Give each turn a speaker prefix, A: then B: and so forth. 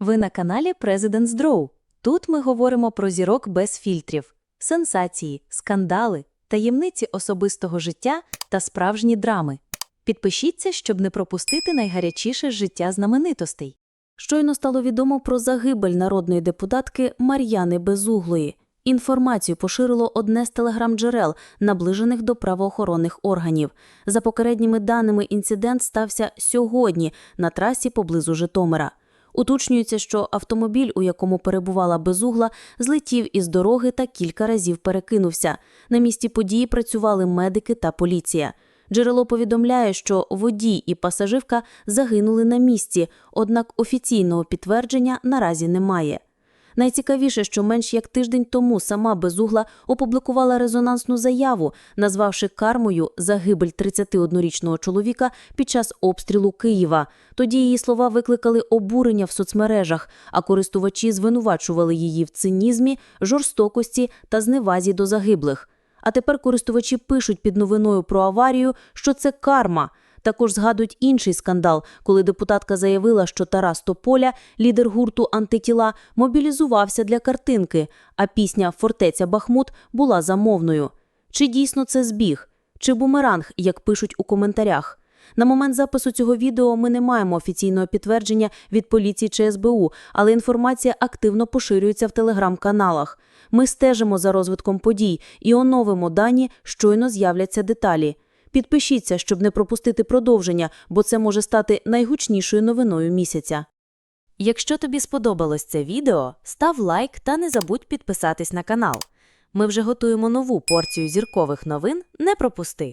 A: Ви на каналі President's Draw. Тут ми говоримо про зірок без фільтрів, сенсації, скандали, таємниці особистого життя та справжні драми. Підпишіться, щоб не пропустити найгарячіше життя знаменитостей. Щойно стало відомо про загибель народної депутатки Мар'яни Безуглої. Інформацію поширило одне з телеграм-джерел, наближених до правоохоронних органів. За попередніми даними, інцидент стався сьогодні на трасі поблизу Житомира. Уточнюється, що автомобіль, у якому перебувала безугла, злетів із дороги та кілька разів перекинувся. На місці події працювали медики та поліція. Джерело повідомляє, що водій і пасажирка загинули на місці, однак офіційного підтвердження наразі немає. Найцікавіше, що менш як тиждень тому сама Безугла опублікувала резонансну заяву, назвавши кармою загибель 31-річного чоловіка під час обстрілу Києва. Тоді її слова викликали обурення в соцмережах, а користувачі звинувачували її в цинізмі, жорстокості та зневазі до загиблих. А тепер користувачі пишуть під новиною про аварію, що це карма. Також згадують інший скандал, коли депутатка заявила, що Тарас Тополя, лідер гурту антитіла, мобілізувався для картинки, а пісня Фортеця Бахмут була замовною. Чи дійсно це збіг? Чи бумеранг, як пишуть у коментарях? На момент запису цього відео ми не маємо офіційного підтвердження від поліції чи СБУ, але інформація активно поширюється в телеграм-каналах. Ми стежимо за розвитком подій і оновимо дані, щойно з'являться деталі. Підпишіться, щоб не пропустити продовження, бо це може стати найгучнішою новиною місяця. Якщо тобі сподобалось це відео, став лайк та не забудь підписатись на канал. Ми вже готуємо нову порцію зіркових новин. Не пропусти!